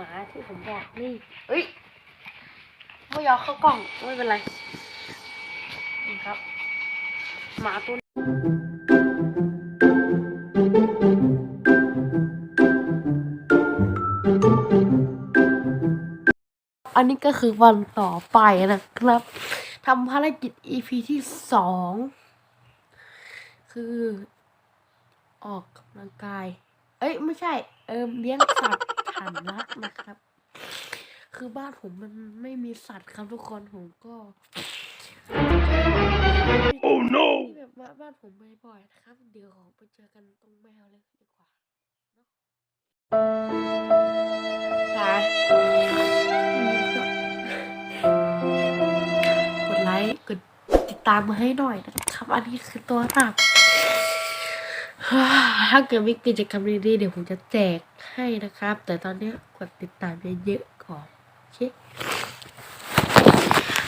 หมาที่ผมบอกนี่เอ้ยไม่ยอมเข้ากล้องไม่เป็นไรนี่ครับ หมาตัวนี้อันนี้ก็คือวันต่อไปนะครับทำภารกิจ EP ที่สองคือออกกำลังกาย เอ้ย ไม่ใช่ เอิมเลี้ยงสัตว์ ฐานรักนะครับ คือบ้านผมมันไม่มีสัตว์ครับทุกคนผมก็ Oh no! ที่แบบว่าบ้านผมบ่อยๆนะครับ เดี๋ยวไปเจอกันตรงแมวเลยดีกว่าเนาะกดไลค์กดติดตามมาให้หน่อยนะครับ อันนี้คือตัวหลัก ถ้าเกิดมีกิจกรรมดีๆเดี๋ยวผมจะแจกให้นะครับ แต่ตอนนี้กดติดตามเยอะๆก่อนโอเค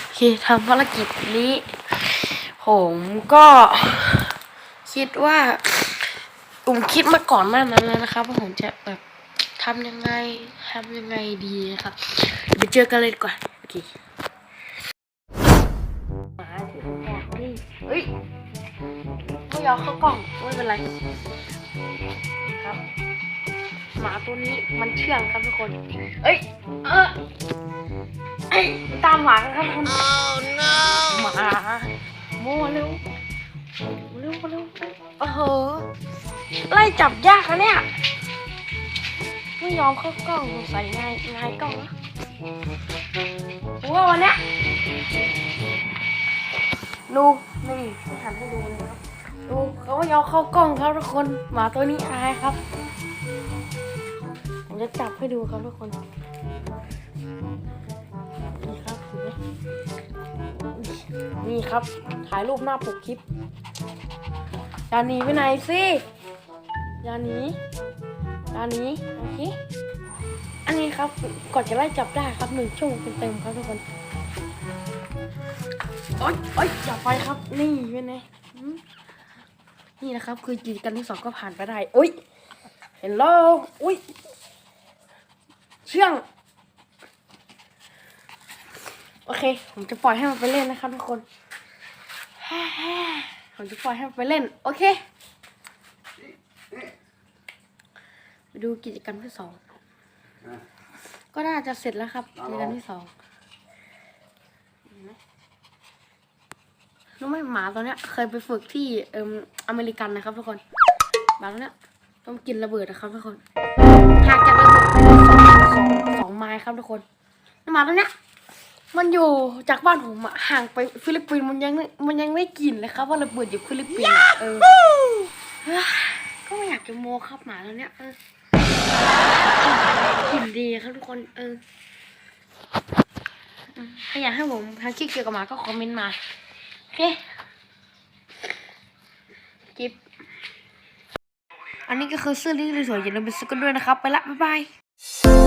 โอเคทำภารกิจนี้ ผมก็คิดว่าผมคิดมาก่อนหน้านั้นแล้วนะครับว่าผมจะแบบทำยังไงทำยังไงดีนะครับไปเจอกันเลยดีกว่าโอเคมาที่ผมบอกนี่เฮ้ย ยอมเข้ากล้องไม่เป็นไรครับ หมาตัวนี้มันเชื่องครับทุกคน เอ้ย เออเอ้ยตามหมากันครับทุกคนหมาโม่เร็วเร็วเร็วโอ้โหไล่จับยากอะเนี่ยไม่ยอมเข้ากล้องสงสัยง่ายง่ายกล้องนะว่าวันเนี้ยดูนี่ไม่หันให้ดูเลยครับ ยอมเข้ากล้องครับทุกคนหมาตัวนี้อายครับ ผมจะจับให้ดูครับทุกคนนี่ครับนี่ครับถ่ายรูปหน้าปกคลิปอย่าหนีไปไหนสิอย่าหนีอย่าหนีโอเคอันนี้ครับก่อนจะไล่จับได้ครับหนึ่งชั่วโมงเต็มๆครับทุกคนโอ๊ยโอ๊ยอย่าไปครับนี่เป็นไงหืม นี่นะครับ คือกิจกรรมที่สองก็ผ่านไปได้โอ๊ยเฮลโลอุ้ยเชื่องโอเค ผมจะปล่อยให้มันไปเล่นนะครับทุกคนผมจะปล่อยให้มันไปเล่น โอเค ไปดูกิจกรรมที่สอง ก็น่าจะเสร็จแล้วครับ กิจกรรมที่สองนไหม รู้ไหมหมาตัวเนี้ยเคยไปฝึกที่เอ่มอเมริกันนะครับทุกคนหมาตัวเนี้ยต้องกินระเบิดนะครับทุกคนหากจากระเบิดไปสองสองสองไม้ครับทุกคนหมาตัวเนี้ยมันอยู่จากบ้านผมอะห่างไปฟิลิปปินส์มันยังมันยังไม่กินเลยครับว่าระเบิดอยู่ฟิลิปปินส์เออก็ไม่อยากจะโมครับหมาตัวเนี้ยเออกลินดีครับทุกคนเออถ้าอยากให้ผมทำคลิปเกี่ยวกับหมาก็คอมเมนต์มา เคจิบอันนี้ก็คือเสื้อที่สวยๆอย่าลืมไปซื้อกันด้วยนะครับ ไปละ บ๊ายบาย